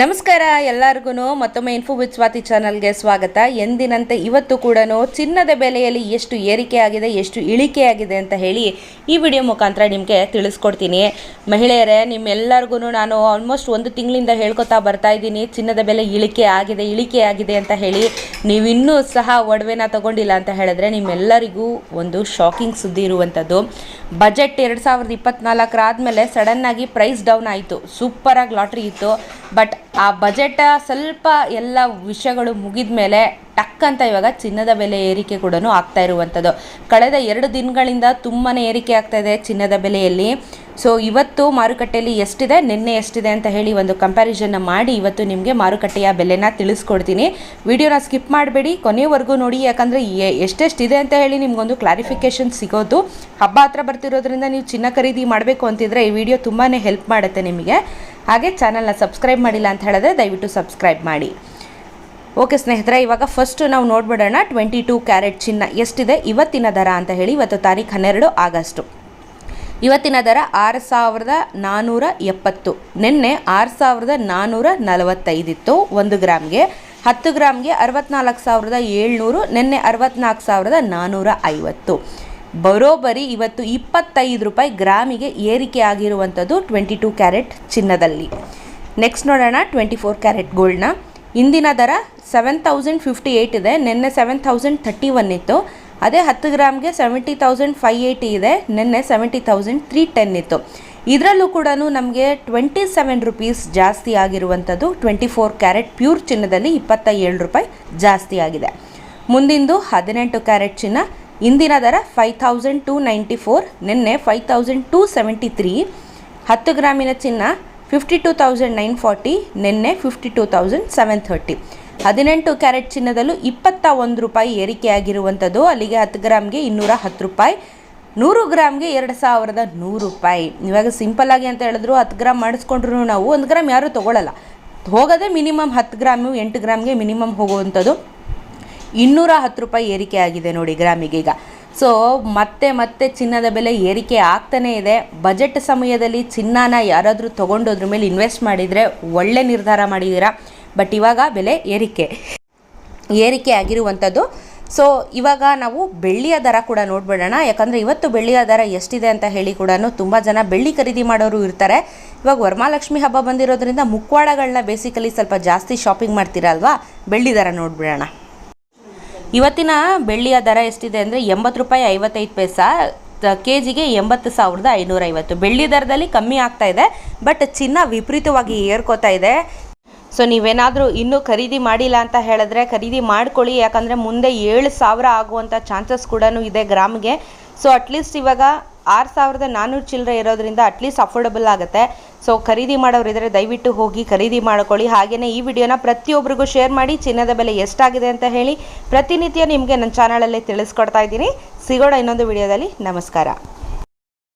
ನಮಸ್ಕಾರ ಎಲ್ಲರಿಗೂ ಮತ್ತೊಮ್ಮೆ ಇನ್ಫೋ ವಿತ್ ಸ್ವಾತಿ ಚಾನಲ್ಗೆ ಸ್ವಾಗತ. ಎಂದಿನಂತೆ ಇವತ್ತು ಕೂಡ ಚಿನ್ನದ ಬೆಲೆಯಲ್ಲಿ ಎಷ್ಟು ಏರಿಕೆ ಆಗಿದೆ ಎಷ್ಟು ಇಳಿಕೆ ಆಗಿದೆ ಅಂತ ಹೇಳಿ ಈ ವಿಡಿಯೋ ಮುಖಾಂತರ ನಿಮಗೆ ತಿಳಿಸ್ಕೊಡ್ತೀನಿ. ಮಹಿಳೆಯರೇ ನಿಮ್ಮೆಲ್ಲರಿಗೂ ನಾನು ಆಲ್ಮೋಸ್ಟ್ ಒಂದು ತಿಂಗಳಿಂದ ಹೇಳ್ಕೊತಾ ಬರ್ತಾ ಇದ್ದೀನಿ, ಚಿನ್ನದ ಬೆಲೆ ಇಳಿಕೆ ಆಗಿದೆ ಇಳಿಕೆ ಆಗಿದೆ ಅಂತ ಹೇಳಿ. ನೀವಿನ್ನೂ ಸಹ ಒಡವೆನ ತಗೊಂಡಿಲ್ಲ ಅಂತ ಹೇಳಿದ್ರೆ ನಿಮ್ಮೆಲ್ಲರಿಗೂ ಒಂದು ಶಾಕಿಂಗ್ ಸುದ್ದಿ ಇರುವಂಥದ್ದು. ಬಜೆಟ್ ಎರಡು ಸಾವಿರದ ಇಪ್ಪತ್ತ್ನಾಲ್ಕರಾದಮೇಲೆ ಸಡನ್ನಾಗಿ ಪ್ರೈಸ್ ಡೌನ್ ಆಯಿತು. ಸೂಪರಾಗಿ ಲಾಟ್ರಿ ಇತ್ತು. ಬಟ್ ಆ ಬಜೆಟ್ ಸ್ವಲ್ಪ ಎಲ್ಲ ವಿಷಯಗಳು ಮುಗಿದ ಮೇಲೆ ಟಕ್ ಅಂತ ಇವಾಗ ಚಿನ್ನದ ಬೆಲೆ ಏರಿಕೆ ಕೂಡ ಆಗ್ತಾ ಇರುವಂಥದ್ದು. ಕಳೆದ ಎರಡು ದಿನಗಳಿಂದ ತುಂಬಾ ಏರಿಕೆ ಆಗ್ತಾ ಇದೆ ಚಿನ್ನದ ಬೆಲೆಯಲ್ಲಿ. ಸೊ ಇವತ್ತು ಮಾರುಕಟ್ಟೆಯಲ್ಲಿ ಎಷ್ಟಿದೆ? ನಿನ್ನೆ ಎಷ್ಟಿದೆ ಅಂತ ಹೇಳಿ ಒಂದು ಕಂಪ್ಯಾರಿಸನ್ನ ಮಾಡಿ ಇವತ್ತು ನಿಮಗೆ ಮಾರುಕಟ್ಟೆಯ ಬೆಲೆನ ತಿಳಿಸ್ಕೊಡ್ತೀನಿ. ವಿಡಿಯೋನ ಸ್ಕಿಪ್ ಮಾಡಬೇಡಿ, ಕೊನೆವರೆಗೂ ನೋಡಿ, ಯಾಕಂದರೆ ಎಷ್ಟೆಷ್ಟಿದೆ ಅಂತ ಹೇಳಿ ನಿಮಗೊಂದು ಕ್ಲಾರಿಫಿಕೇಷನ್ ಸಿಗೋದು. ಹಬ್ಬ ಹತ್ರ ಬರ್ತಿರೋದ್ರಿಂದ ನೀವು ಚಿನ್ನ ಖರೀದಿ ಮಾಡಬೇಕು ಅಂತಿದ್ರೆ ಈ ವಿಡಿಯೋ ತುಂಬಾ ಹೆಲ್ಪ್ ಮಾಡುತ್ತೆ ನಿಮಗೆ. ಹಾಗೆ ಚಾನಲ್ನ ಸಬ್ಸ್ಕ್ರೈಬ್ ಮಾಡಿಲ್ಲ ಅಂತ ಹೇಳಿದ್ರೆ ದಯವಿಟ್ಟು ಸಬ್ಸ್ಕ್ರೈಬ್ ಮಾಡಿ. ಓಕೆ ಸ್ನೇಹಿತರೆ, ಇವಾಗ ಫಸ್ಟ್ ನಾವು ನೋಡ್ಬಿಡೋಣ ಟ್ವೆಂಟಿ ಟೂ ಕ್ಯಾರೆಟ್ ಚಿನ್ನ ಎಷ್ಟಿದೆ, ಇವತ್ತಿನ ದರ ಅಂತ ಹೇಳಿ ಇವತ್ತು ತಾರೀಖು ಹನ್ನೆರಡು ಆಗಸ್ಟು. ಇವತ್ತಿನ ದರ ಆರು ಸಾವಿರದ ನಾನ್ನೂರ ಎಪ್ಪತ್ತು. ನಿನ್ನೆ ಆರು ಸಾವಿರದ ನಾನ್ನೂರ ನಲವತ್ತೈದಿತ್ತು ಒಂದು ಗ್ರಾಮ್ಗೆ. ಹತ್ತು ಗ್ರಾಮ್ಗೆ ಅರವತ್ನಾಲ್ಕು ಸಾವಿರದ ಏಳ್ನೂರು, ನಿನ್ನೆ ಅರವತ್ನಾಲ್ಕು ಸಾವಿರದ ನಾನ್ನೂರ ಐವತ್ತು. ಬರೋಬ್ಬರಿ ಇವತ್ತು ಇಪ್ಪತ್ತೈದು ರೂಪಾಯಿ ಗ್ರಾಮಿಗೆ ಏರಿಕೆ ಆಗಿರುವಂಥದ್ದು ಟ್ವೆಂಟಿ ಟೂ ಕ್ಯಾರೆಟ್ ಚಿನ್ನದಲ್ಲಿ. ನೆಕ್ಸ್ಟ್ ನೋಡೋಣ ಟ್ವೆಂಟಿ ಫೋರ್ ಕ್ಯಾರೆಟ್ ಗೋಲ್ಡ್ನ ಇಂದಿನ ದರ ಸೆವೆನ್ ತೌಸಂಡ್ ಫಿಫ್ಟಿ ಏಯ್ಟ್ ಇದೆ. ನಿನ್ನೆ ಸೆವೆನ್ ತೌಸಂಡ್ ಥರ್ಟಿ ಒನ್ ಇತ್ತು. ಅದೇ ಹತ್ತು ಗ್ರಾಮ್ಗೆ ಸೆವೆಂಟಿ ತೌಸಂಡ್ ಫೈ ಏಯ್ಟಿ ಇದೆ. ನಿನ್ನೆ ಸೆವೆಂಟಿ ತೌಸಂಡ್ ತ್ರೀ ಟೆನ್ ಇತ್ತು. ಇದರಲ್ಲೂ ಕೂಡ ನಮಗೆ ಟ್ವೆಂಟಿ ಸೆವೆನ್ ರುಪೀಸ್ ಜಾಸ್ತಿ ಆಗಿರುವಂಥದ್ದು ಟ್ವೆಂಟಿ ಫೋರ್ ಕ್ಯಾರೆಟ್ ಪ್ಯೂರ್ ಚಿನ್ನದಲ್ಲಿ ಇಪ್ಪತ್ತ ಏಳು ರೂಪಾಯಿ ಜಾಸ್ತಿ ಆಗಿದೆ. ಮುಂದಿಂದು ಹದಿನೆಂಟು ಕ್ಯಾರೆಟ್ ಚಿನ್ನ. ಇಂದಿನ ದರ five thousand two ninety four, ನಿನ್ನೆ five thousand two seventy three, ಹತ್ತು ಗ್ರಾಮಿನ ಚಿನ್ನ fifty two thousand nine forty, ನಿನ್ನೆ fifty two thousand seven thirty. ಹದಿನೆಂಟು ಕ್ಯಾರೆಟ್ ಚಿನ್ನದಲ್ಲೂ ಇಪ್ಪತ್ತ ಒಂದು ರೂಪಾಯಿ ಏರಿಕೆಯಾಗಿರುವಂಥದ್ದು. ಅಲ್ಲಿಗೆ ಹತ್ತು ಗ್ರಾಮ್ಗೆ ಇನ್ನೂರ ಹತ್ತು ರೂಪಾಯಿ, ನೂರು ಗ್ರಾಮ್ಗೆ ಎರಡು ಸಾವಿರದ ನೂರು ರೂಪಾಯಿ. ಇವಾಗ ಸಿಂಪಲ್ ಆಗಿ ಅಂತ ಹೇಳಿದ್ರು ಹತ್ತು ಗ್ರಾಮ್ ಮಾಡಿಸ್ಕೊಂಡ್ರು ನಾವು, ಒಂದು ಗ್ರಾಮ್ ಯಾರೂ ತೊಗೊಳ್ಳಲ್ಲ ಹೋಗೋದೇ ಮಿನಿಮಮ್ ಹತ್ತು ಗ್ರಾಮು, ಎಂಟು ಗ್ರಾಮ್ಗೆ ಮಿನಿಮಮ್ ಹೋಗುವಂಥದ್ದು. ಇನ್ನೂರ ಹತ್ತು ರೂಪಾಯಿ ಏರಿಕೆ ಆಗಿದೆ ನೋಡಿ ಗ್ರಾಮಿಗೆ ಈಗ. ಸೊ ಮತ್ತೆ ಮತ್ತೆ ಚಿನ್ನದ ಬೆಲೆ ಏರಿಕೆ ಆಗ್ತಾನೇ ಇದೆ. ಬಜೆಟ್ ಸಮಯದಲ್ಲಿ ಚಿನ್ನನ ಯಾರಾದರೂ ತೊಗೊಂಡೋದ್ರ ಮೇಲೆ ಇನ್ವೆಸ್ಟ್ ಮಾಡಿದರೆ ಒಳ್ಳೆ ನಿರ್ಧಾರ ಮಾಡಿದ್ದೀರಾ ಬಟ್ ಇವಾಗ ಬೆಲೆ ಏರಿಕೆ. ಏರಿಕೆ ಆಗಿರುವಂಥದ್ದು ಸೊ ಇವಾಗ ನಾವು ಬೆಳ್ಳಿಯ ದರ ಕೂಡ ನೋಡ್ಬಿಡೋಣ. ಯಾಕಂದರೆ ಇವತ್ತು ಬೆಳ್ಳಿಯ ದರ ಎಷ್ಟಿದೆ ಅಂತ ಹೇಳಿ ಕೂಡ ತುಂಬ ಜನ ಬೆಳ್ಳಿ ಖರೀದಿ ಮಾಡೋರು ಇರ್ತಾರೆ. ಇವಾಗ ವರಮಹಾಲಕ್ಷ್ಮಿ ಹಬ್ಬ ಬಂದಿರೋದ್ರಿಂದ ಮುಕ್ವಾಡಗಳನ್ನ ಬೇಸಿಕಲಿ ಸ್ವಲ್ಪ ಜಾಸ್ತಿ ಶಾಪಿಂಗ್ ಮಾಡ್ತೀರಲ್ವಾ? ಬೆಳ್ಳಿ ದರ ನೋಡ್ಬಿಡೋಣ. ಇವತ್ತಿನ ಬೆಳ್ಳಿಯ ದರ ಎಷ್ಟಿದೆ ಅಂದರೆ ಎಂಬತ್ತು ರೂಪಾಯಿ ಐವತ್ತೈದು ಪೈಸಾ ಕೆ ಜಿಗೆ ಎಂಬತ್ತು ಸಾವಿರದ ಐನೂರೈವತ್ತು. ಬೆಳ್ಳಿ ದರದಲ್ಲಿ ಕಮ್ಮಿ ಆಗ್ತಾ ಇದೆ, ಬಟ್ ಚಿನ್ನ ವಿಪರೀತವಾಗಿ ಏರ್ಕೋತಾ ಇದೆ. ಸೊ ನೀವೇನಾದರೂ ಇನ್ನೂ ಖರೀದಿ ಮಾಡಿಲ್ಲ ಅಂತ ಹೇಳಿದ್ರೆ ಖರೀದಿ ಮಾಡ್ಕೊಳ್ಳಿ, ಯಾಕಂದರೆ ಮುಂದೆ ಏಳು ಸಾವಿರ ಆಗುವಂಥ ಚಾನ್ಸಸ್ ಕೂಡ ಇದೆ ಗ್ರಾಮ್ಗೆ. ಸೊ ಅಟ್ಲೀಸ್ಟ್ ಇವಾಗ ಆರು ಸಾವಿರದ ನಾನ್ನೂರು ಚಿಲ್ಲರೆ ಇರೋದ್ರಿಂದ ಅಟ್ಲೀಸ್ಟ್ ಅಫೋರ್ಡಬಲ್ ಆಗುತ್ತೆ. ಸೊ ಖರೀದಿ ಮಾಡೋರಿದ್ರೆ ದಯವಿಟ್ಟು ಹೋಗಿ ಖರೀದಿ ಮಾಡ್ಕೊಳ್ಳಿ. ಹಾಗೆಯೇ ಈ ವಿಡಿಯೋನ ಪ್ರತಿಯೊಬ್ಬರಿಗೂ ಶೇರ್ ಮಾಡಿ, ಚಿನ್ನದ ಬೆಲೆ ಎಷ್ಟಾಗಿದೆ ಅಂತ ಹೇಳಿ ಪ್ರತಿನಿತ್ಯ ನಿಮಗೆ ನನ್ನ ಚಾನಲಲ್ಲೇ ತಿಳಿಸ್ಕೊಡ್ತಾ ಇದ್ದೀನಿ. ಸಿಗೋಣ ಇನ್ನೊಂದು ವಿಡಿಯೋದಲ್ಲಿ. ನಮಸ್ಕಾರ.